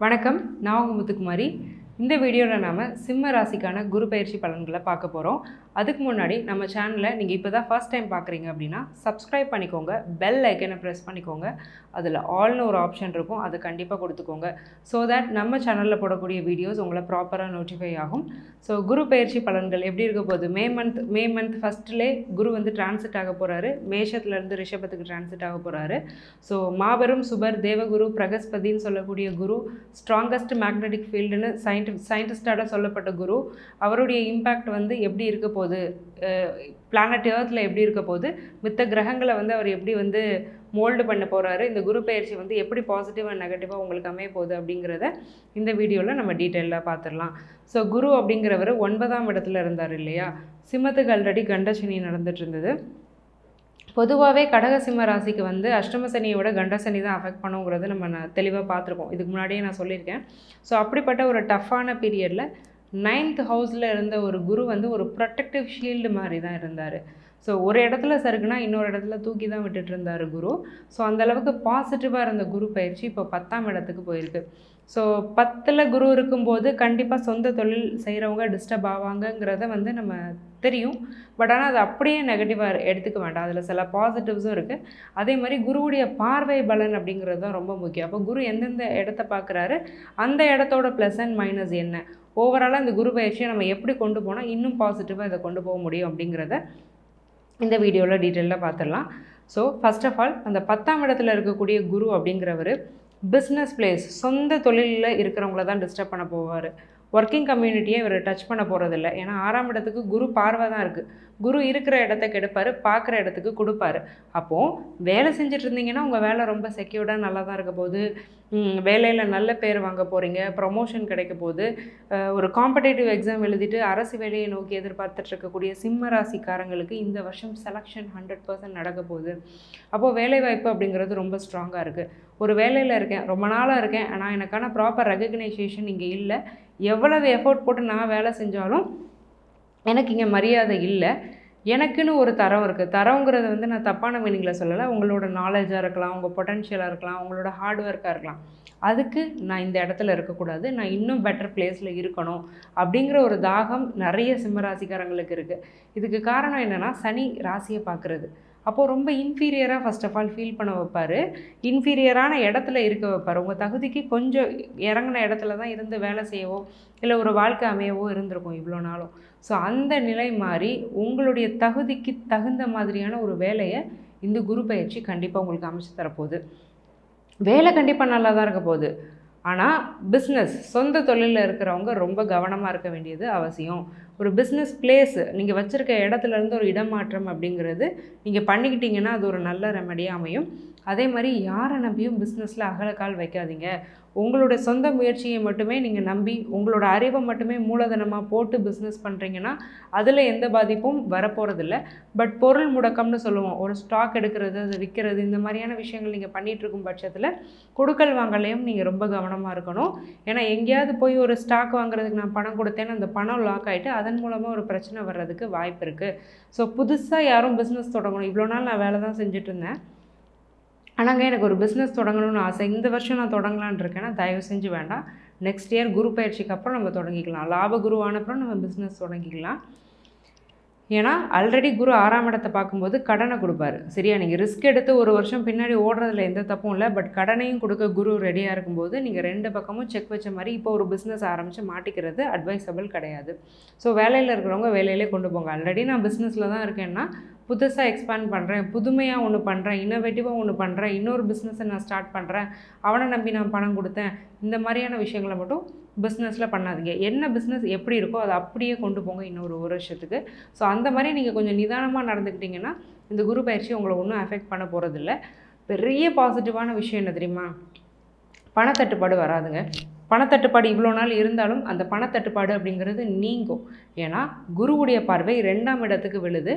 வணக்கம் நான் உங்கள் முத்துக்குமாரி. இந்த வீடியோவில் நாம் சிம்ம ராசிக்கான குரு பயிற்சி பலன்களை பார்க்க போகிறோம் அதுக்கு முன்னாடி நம்ம சேனலை நீங்கள் இப்போ தான் ஃபர்ஸ்ட் டைம் பார்க்குறீங்க அப்படின்னா சப்ஸ்கிரைப் பண்ணிக்கோங்க. பெல் ஐக்கனை ப்ரெஸ் பண்ணிக்கோங்க. அதில் ஆல்னு ஒரு ஆப்ஷன் இருக்கும். அதை கண்டிப்பாக கொடுத்துக்கோங்க. ஸோ தட் நம்ம சேனலில் போடக்கூடிய வீடியோஸ் உங்களை ப்ராப்பராக நோட்டிஃபை ஆகும். ஸோ குரு பயிற்சி பலன்கள் எப்படி இருக்க போகுது? மே மந்த் மே மந்த் ஃபஸ்ட்டிலே குரு வந்து டிரான்சிட் ஆக போகிறாரு மேஷத்துலேருந்து ரிஷபத்துக்கு டிரான்சிட் ஆக போகிறாரு ஸோ மாபெரும் சுபர் தேவகுரு பிரகஸ்பதின்னு சொல்லக்கூடிய குரு ஸ்ட்ராங்கஸ்ட் மேக்னெட்டிக் ஃபீல்டுன்னு சயின்டி சயின்டிஸ்டாக சொல்லப்பட்ட குரு அவருடைய இம்பேக்ட் வந்து எப்படி இருக்க போகுது? பிளானட் ஏர்த்தில் எப்படி இருக்க போகுது மித்த கிரகங்களை வந்து அவர் எப்படி வந்து மோல்டு பண்ண போகிறாரு இந்த குரு பயிற்சி வந்து எப்படி பாசிட்டிவ் அண்ட் நெகட்டிவாக உங்களுக்கு அமைய போகுது அப்படிங்கிறத இந்த வீடியோவில் நம்ம டீட்டெயிலாக பார்த்துடலாம் ஸோ குரு அப்படிங்கிறவர் ஒன்பதாம் இடத்துல இருந்தார் இல்லையா? சிம்மத்துக்கு ஆல்ரெடி கண்டசனி நடந்துட்டு இருந்தது. பொதுவாகவே கடக சிம்ம ராசிக்கு வந்து அஷ்டமசனியை விட கண்டசனி தான் அஃபெக்ட் பண்ணுங்கிறது நம்ம தெளிவாக பார்த்துருக்கோம் இதுக்கு முன்னாடியே நான் சொல்லியிருக்கேன். ஸோ அப்படிப்பட்ட ஒரு டஃப்பான பீரியடில் நைன்த் ஹவுஸில் இருந்த ஒரு குரு வந்து ஒரு ப்ரொட்டக்டிவ் ஷீல்டு மாதிரி தான் இருந்தார். ஸோ ஒரு இடத்துல சருக்குனா இன்னொரு இடத்துல தூக்கி தான் விட்டுட்டு இருந்தார் குரு ஸோ அந்தளவுக்கு பாசிட்டிவாக இருந்த குரு பயிற்சி இப்போ பத்தாம் இடத்துக்கு போயிருக்கு. ஸோ பத்தில் குரு இருக்கும்போது கண்டிப்பாக சொந்த தொழில் செய்கிறவங்க டிஸ்டர்ப் ஆவாங்கங்கிறத வந்து நம்ம தெரியும். பட் ஆனால் அது அப்படியே நெகட்டிவாக எடுத்துக்க வேண்டாம். அதில் சில பாசிட்டிவ்ஸும் இருக்குது அதே மாதிரி குருவுடைய பார்வை பலன் அப்படிங்கிறது தான் ரொம்ப முக்கியம். அப்போ குரு எந்தெந்த இடத்த பார்க்குறாரு? அந்த இடத்தோட ப்ளஸ் அண்ட் மைனஸ் என்ன? ஓவராலாக இந்த குரு பயிற்சியை நம்ம எப்படி கொண்டு போனால் இன்னும் பாசிட்டிவாக இதை கொண்டு போக முடியும் அப்படிங்கிறத இந்த வீடியோவில் டீட்டெயிலாக பார்த்துடலாம். ஸோ ஃபஸ்ட் ஆஃப் ஆல் அந்த பத்தாம் இடத்துல இருக்கக்கூடிய குரு அப்படிங்கிறவர் பிஸ்னஸ் பிளேஸ் சொந்த தொழிலில் இருக்கிறவங்கள தான் டிஸ்டர்ப் பண்ண போவார். ஒர்க்கிங் கம்யூனிட்டியை இவர் டச் பண்ண போகிறதில்ல ஏன்னா ஆறாம் இடத்துக்கு குரு பார்வை தான் இருக்குது குரு இருக்கிற இடத்த கெடுப்பார் பார்க்குற இடத்துக்கு கொடுப்பாரு. அப்போது வேலை செஞ்சுட்டு இருந்தீங்கன்னா உங்கள் வேலை ரொம்ப செக்யூர்டாக நல்லா தான் இருக்க போது வேலையில் நல்ல பேர் வாங்க போகிறீங்க ப்ரொமோஷன் கிடைக்க போது ஒரு காம்படேட்டிவ் எக்ஸாம் எழுதிட்டு அரசு வேலையை நோக்கி எதிர்பார்த்துட்ருக்கக்கூடிய சிம்ம ராசிக்காரங்களுக்கு இந்த வருஷம் செலெக்ஷன் ஹண்ட்ரட் பர்சன்ட் நடக்க போகுது. அப்போது வேலைவாய்ப்பு அப்படிங்கிறது ரொம்ப ஸ்ட்ராங்காக இருக்குது ஒரு வேலையில் இருக்கேன் ரொம்ப நாளாக இருக்கேன் ஆனால் எனக்கான ப்ராப்பர் ரெகக்னைசேஷன் இங்கே இல்லை. எவ்வளவு எஃபோர்ட் போட்டு நான் வேலை செஞ்சாலும் எனக்கு இங்கே மரியாதை இல்லை. எனக்குன்னு ஒரு தரம் இருக்குது தரங்கிறது வந்து நான் தப்பான மீனிங்கில் சொல்லலை. உங்களோட நாலேஜாக இருக்கலாம் உங்கள் பொட்டன்ஷியலாக இருக்கலாம் உங்களோட ஹார்ட் ஒர்க்காக இருக்கலாம். அதுக்கு நான் இந்த இடத்துல இருக்கக்கூடாது. நான் இன்னும் பெட்டர் பிளேஸில் இருக்கணும் அப்படிங்கிற ஒரு தாகம் நிறைய சிம்மராசிக்காரங்களுக்கு இருக்குது இதுக்கு காரணம் என்னென்னா சனி ராசியை பார்க்குறது. அப்போது ரொம்ப இன்ஃபீரியராக ஃபஸ்ட் ஆஃப் ஆல் ஃபீல் பண்ண வைப்பார். இன்ஃபீரியரான இடத்துல இருக்க வைப்பார். உங்கள் தகுதிக்கு கொஞ்சம் இறங்கின இடத்துல தான் இருந்து வேலை செய்யவோ இல்லை ஒரு வாழ்க்கை அமையவோ இருந்திருக்கும் இவ்வளோ நாளும். ஸோ அந்த நிலை மாதிரி உங்களுடைய தகுதிக்கு தகுந்த மாதிரியான ஒரு வேலையை இந்த குரு பயிற்சி கண்டிப்பாக உங்களுக்கு அமைச்சு தரப்போகுது. வேலை கண்டிப்பாக நல்லா தான் இருக்க போகுது. ஆனால் பிஸ்னஸ் சொந்த தொழிலில் இருக்கிறவங்க ரொம்ப கவனமாக இருக்க வேண்டியது அவசியம். ஒரு பிஸ்னஸ் பிளேஸு நீங்கள் வச்சுருக்க இடத்துலேருந்து ஒரு இடமாற்றம் அப்படிங்கிறது நீங்கள் பண்ணிக்கிட்டீங்கன்னா அது ஒரு நல்ல ரெமடியாக அமையும். அதே மாதிரி யாரை நம்பியும் பிஸ்னஸில் அகலக்கால் வைக்காதீங்க. உங்களோட சொந்த முயற்சியை மட்டுமே நீங்கள் நம்பி உங்களோட அறிவை மட்டுமே மூலதனமாக போட்டு பிஸ்னஸ் பண்ணுறீங்கன்னா அதில் எந்த பாதிப்பும் வரப்போகிறதில்ல பட் பொருள் முடக்கம்னு சொல்லுவோம். ஒரு ஸ்டாக் எடுக்கிறது அது விற்கிறது இந்த மாதிரியான விஷயங்கள் நீங்கள் பண்ணிகிட்ருக்கும் பட்சத்தில் கொடுக்கல் வாங்கலையும் நீங்கள் ரொம்ப கவனமாக இருக்கணும். ஏன்னா எங்கேயாவது போய் ஒரு ஸ்டாக் வாங்குறதுக்கு நான் பணம் கொடுத்தேன்னு அந்த பணம் லாக் ஆகிட்டு அதன் மூலமாக ஒரு பிரச்சனை வர்றதுக்கு வாய்ப்பு இருக்குது ஸோ புதுசாக யாரும் பிஸ்னஸ் தொடங்கணும். இவ்வளோ நாள் நான் வேலை தான் செஞ்சுட்டு இருந்தேன். ஆனாங்க எனக்கு ஒரு பிஸ்னஸ் தொடங்கணும்னு ஆசை. இந்த வருஷம் நான் தொடங்கலான் இருக்கேன்னா தயவு செஞ்சு வேண்டாம். நெக்ஸ்ட் இயர் குரு பயிற்சிக்கு அப்புறம் நம்ம தொடங்கிக்கலாம். லாப குரு ஆனப்புறம் நம்ம பிஸ்னஸ் தொடங்கிக்கலாம். ஏன்னா ஆல்ரெடி குரு ஆறாம் இடத்தை பார்க்கும்போது கடனை கொடுப்பாரு. சரியா? நீங்கள் ரிஸ்க் எடுத்து ஒரு வருஷம் பின்னாடி ஓடுறதுல எந்த தப்பும் இல்லை. பட் கடனையும் கொடுக்க குரு ரெடியாக இருக்கும்போது நீங்கள் ரெண்டு பக்கமும் செக் வச்ச மாதிரி இப்போ ஒரு பிஸ்னஸ் ஆரம்பித்து மாட்டிக்கிறது அட்வைசபிள் கிடையாது. ஸோ வேலையில் இருக்கிறவங்க வேலையிலே கொண்டு போங்க. ஆல்ரெடி நான் பிஸ்னஸில் தான் இருக்கேன்னா புதுசாக எக்ஸ்பேண்ட் பண்ணுறேன் புதுமையாக ஒன்று பண்ணுறேன் இன்னோவேட்டிவாக ஒன்று பண்ணுறேன் இன்னொரு பிஸ்னஸை நான் ஸ்டார்ட் பண்ணுறேன் அவனை நம்பி நான் பணம் கொடுத்தேன் இந்த மாதிரியான விஷயங்களை மட்டும் பிஸ்னஸில் பண்ணாதீங்க. என்ன பிஸ்னஸ் எப்படி இருக்கோ அதை அப்படியே கொண்டு போங்க இன்னொரு ஒரு வருஷத்துக்கு. ஸோ அந்த மாதிரி நீங்கள் கொஞ்சம் நிதானமாக நடந்துக்கிட்டிங்கன்னா இந்த குரு பயிற்சி உங்களை ஒன்றும் அஃபெக்ட் பண்ண போகிறதில்ல பெரிய பாசிட்டிவான விஷயம் என்ன தெரியுமா? பணத்தட்டுப்பாடு வராதுங்க. பணத்தட்டுப்பாடு இவ்வளோ நாள் இருந்தாலும் அந்த பணத்தட்டுப்பாடு அப்படிங்கிறது நீங்கும். ஏன்னா குருவுடைய பார்வை ரெண்டாம் இடத்துக்கு விழுது.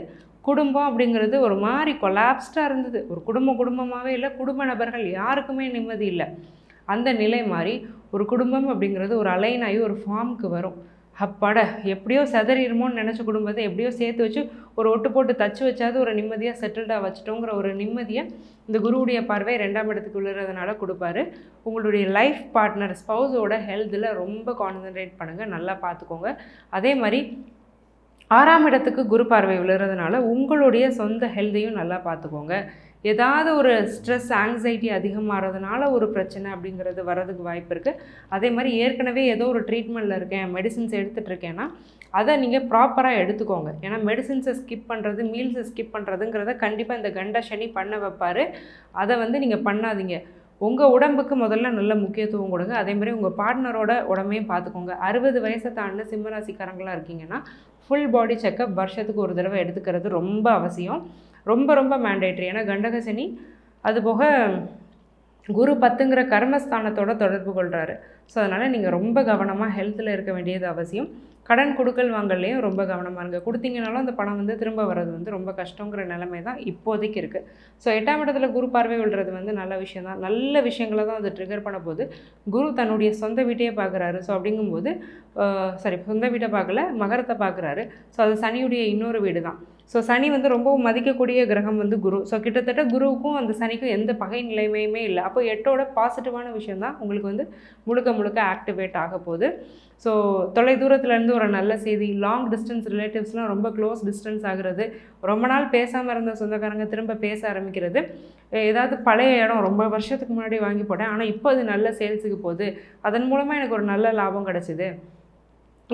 குடும்பம் அப்படிங்கிறது ஒரு மாதிரி கொலாப்ஸ்டாக இருந்தது. ஒரு குடும்ப குடும்பமாகவே இல்லை குடும்ப நபர்கள் யாருக்குமே நிம்மதி இல்லை. அந்த நிலை மாதிரி ஒரு குடும்பம் அப்படிங்கிறது ஒரு அலைனாகி ஒரு ஃபார்முக்கு வரும். அப்பாட எப்படியோ செதறிடுமோன்னு நினச்ச குடும்பத்தை எப்படியோ சேர்த்து வச்சு ஒரு ஒட்டு போட்டு தச்சு வச்சாது ஒரு நிம்மதியாக செட்டில்டாக வச்சுட்டோங்கிற ஒரு நிம்மதியை இந்த குருவுடைய பார்வை ரெண்டாம் இடத்துக்கு விழுறதுனால கொடுப்பாரு. உங்களுடைய லைஃப் பார்ட்னர் ஸ்பௌஸோட ஹெல்த்தில் ரொம்ப கான்சன்ட்ரேட் பண்ணுங்கள் நல்லா பார்த்துக்கோங்க அதே மாதிரி ஆறாம் இடத்துக்கு குரு பார்வை விழுறதுனால உங்களுடைய சொந்த ஹெல்த்தையும் நல்லா பார்த்துக்கோங்க ஏதாவது ஒரு ஸ்ட்ரெஸ் ஆங்ஸைட்டி அதிகமாகிறதுனால ஒரு பிரச்சனை அப்படிங்கிறது வரதுக்கு வாய்ப்பு இருக்குது அதே மாதிரி ஏற்கனவே ஏதோ ஒரு ட்ரீட்மெண்ட்டில் இருக்கேன் மெடிசின்ஸ் எடுத்துகிட்டு இருக்கேன்னா அதை நீங்கள் ப்ராப்பராக எடுத்துக்கோங்க. ஏன்னா மெடிசின்ஸை ஸ்கிப் பண்ணுறது மீல்ஸை ஸ்கிப் பண்ணுறதுங்கிறத கண்டிப்பாக இந்த கண்ட சனி பண்ண வைப்பார். அதை வந்து நீங்கள் பண்ணாதீங்க. உங்கள் உடம்புக்கு முதல்ல நல்ல முக்கியத்துவம் கொடுங்க. அதே மாதிரி உங்கள் பார்ட்னரோட உடம்பையும் பார்த்துக்கோங்க அறுபது வயசை தாண்டின சிம்மராசிக்காரங்களாக இருக்கீங்கன்னா ஃபுல் பாடி செக்கப் வருஷத்துக்கு ஒரு தடவை எடுத்துக்கிறது ரொம்ப அவசியம். ரொம்ப ரொம்ப மேண்டேட்ரி ஏன்னா கண்டகசனி அதுபோக குரு பத்துங்கிற கர்மஸ்தானத்தோட தொடர்பு கொள்கிறாரு ஸோ அதனால் நீங்கள் ரொம்ப கவனமாக ஹெல்த்தில் இருக்க வேண்டியது அவசியம். கடன் கொடுக்கல் வாங்கலையும் ரொம்ப கவனமாக இருங்க. கொடுத்தீங்கனாலும் அந்த பணம் வந்து திரும்ப வர்றது வந்து ரொம்ப கஷ்டங்கிற நிலைமை தான் இப்போதைக்கு இருக்குது ஸோ எட்டாம் இடத்துல குரு பார்வை விழுறது வந்து நல்ல விஷயம் தான். நல்ல விஷயங்களை தான் அது ட்ரிகர் பண்ண போது குரு தன்னுடைய சொந்த வீட்டையே பார்க்குறாரு. ஸோ அப்படிங்கும்போது சாரி சொந்த வீட்டை பார்க்கல மகரத்தை பார்க்குறாரு. ஸோ அது சனியுடைய இன்னொரு வீடு தான் ஸோ சனி வந்து ரொம்பவும் மதிக்கக்கூடிய கிரகம் வந்து குரு. ஸோ கிட்டத்தட்ட குருவுக்கும் அந்த சனிக்கும் எந்த பகை நிலைமையுமே இல்லை. அப்போ எட்டோட பாசிட்டிவான விஷயம் தான் உங்களுக்கு வந்து முழுக்க முழுக்க ஆக்டிவேட் ஆக போகுது. ஸோ தொலை தூரத்துலேருந்து ஒரு நல்ல செய்தி லாங் டிஸ்டன்ஸ் ரிலேட்டிவ்ஸ்லாம் ரொம்ப க்ளோஸ் டிஸ்டன்ஸ் ஆகுறது ரொம்ப நாள் பேசாமல் இருந்த சொந்தக்காரங்க திரும்ப பேச ஆரம்பிக்கிறது. ஏதாவது பழைய இடம் ரொம்ப வருஷத்துக்கு முன்னாடி வாங்கி போட்டேன். ஆனால் இப்போ அது நல்ல சேல்ஸுக்கு போகுது. அதன் மூலமாக எனக்கு ஒரு நல்ல லாபம் கிடச்சிது.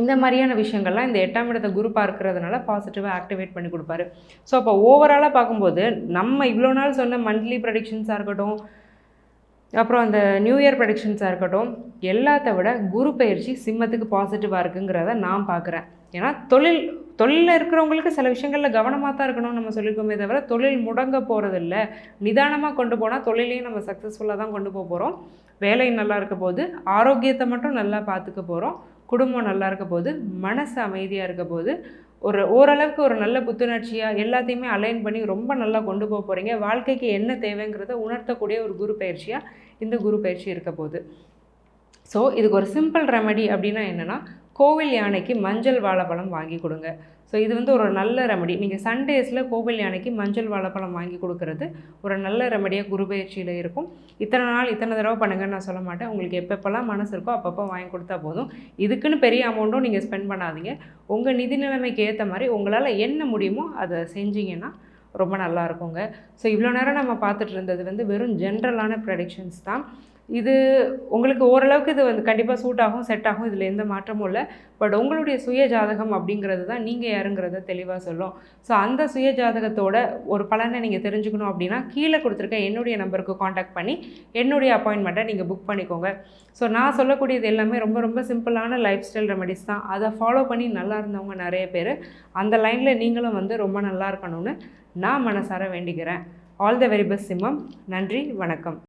இந்த மாதிரியான விஷயங்கள்லாம் இந்த எட்டாம் இடத்த குரு பார்க்கறதுனால பாசிட்டிவாக ஆக்டிவேட் பண்ணி கொடுப்பாரு. ஸோ அப்போ ஓவராலாக பார்க்கும்போது நம்ம இவ்வளோ நாள் சொன்ன மந்த்லி ப்ரடிக்ஷன்ஸாக இருக்கட்டும் அப்புறம் அந்த நியூ இயர் ப்ரடிக்ஷன்ஸாக இருக்கட்டும் எல்லாத்த விட குரு பயிற்சி சிம்மத்துக்கு பாசிட்டிவாக இருக்குங்கிறத நான் பார்க்குறேன். ஏன்னா தொழில் தொழிலில் இருக்கிறவங்களுக்கு சில விஷயங்களில் கவனமாக தான் இருக்கணும்னு நம்ம சொல்லியிருக்கோமே தவிர தொழில் முடங்க போகிறதில்ல நிதானமாக கொண்டு போனால் தொழிலையும் நம்ம சக்ஸஸ்ஃபுல்லாக தான் கொண்டு போக போகிறோம் வேலை நல்லா இருக்க போது ஆரோக்கியத்தை மட்டும் நல்லா பார்த்துக்க போகிறோம் குடும்பம் நல்லா இருக்க போது மனசு அமைதியாக இருக்க போது ஒரு ஓரளவுக்கு ஒரு நல்ல புத்துணர்ச்சியாக எல்லாத்தையுமே அலைன் பண்ணி ரொம்ப நல்லா கொண்டு போக போகிறீங்க வாழ்க்கைக்கு என்ன தேவைங்கிறத உணர்த்தக்கூடிய ஒரு குரு பயிற்சியாக இந்த குரு பயிற்சி இருக்க போகுது. ஸோ இதுக்கு ஒரு சிம்பிள் ரெமடி அப்படின்னா என்னென்னா கோவில் யானைக்கு மஞ்சள் வாழைப்பழம் வாங்கி கொடுங்க. ஸோ இது வந்து ஒரு நல்ல ரெமடி நீங்கள் சண்டேஸில் கோவில் யானைக்கு மஞ்சள் வாழைப்பழம் வாங்கி கொடுக்கறது ஒரு நல்ல ரெமடியாக குரு பயிற்சியில் இருக்கும். இத்தனை நாள் இத்தனை தடவை பண்ணுங்கன்னு நான் சொல்ல மாட்டேன். உங்களுக்கு எப்பப்பெல்லாம் மனசு இருக்கோ அப்பப்போ வாங்கி கொடுத்தா போதும். இதுக்குன்னு பெரிய அமௌண்ட்டும் நீங்கள் ஸ்பெண்ட் பண்ணாதீங்க. உங்கள் நிதி நிலைமைக்கு ஏற்ற மாதிரி உங்களால் என்ன முடியுமோ அதை செஞ்சீங்கன்னா ரொம்ப நல்லா இருக்குங்க. ஸோ இவ்வளோ நேரம் நம்ம பார்த்துட்டு இருந்தது வந்து வெறும் ஜென்ரலான ப்ரடிக்ஷன்ஸ் தான். இது உங்களுக்கு ஓரளவுக்கு இது வந்து கண்டிப்பாக சூட் ஆகும் செட் ஆகும். இதில் எந்த மாற்றமும் இல்லை. பட் உங்களுடைய சுய ஜாதகம் அப்படிங்கிறது தான் நீங்கள் யாருங்கிறத தெளிவாக சொல்லும். ஸோ அந்த சுய ஜாதகத்தோட ஒரு பலனை நீங்கள் தெரிஞ்சுக்கணும் அப்படின்னா கீழே கொடுத்துருக்க என்னுடைய நம்பருக்கு காண்டாக்ட் பண்ணி என்னுடைய அப்பாயின்மெண்ட்டை நீங்கள் புக் பண்ணிக்கோங்க. ஸோ நான் சொல்லக்கூடியது எல்லாமே ரொம்ப ரொம்ப சிம்பிளான லைஃப் ஸ்டைல் ரெமெடிஸ் தான். அதை ஃபாலோ பண்ணி நல்லா இருந்தவங்க நிறைய பேர். அந்த லைனில் நீங்களும் வந்து ரொம்ப நல்லா இருக்கணும்னு நான் மனசார வேண்டிக்கிறேன். ஆல் த வெரி பெஸ்ட் சிம்மம். நன்றி வணக்கம்.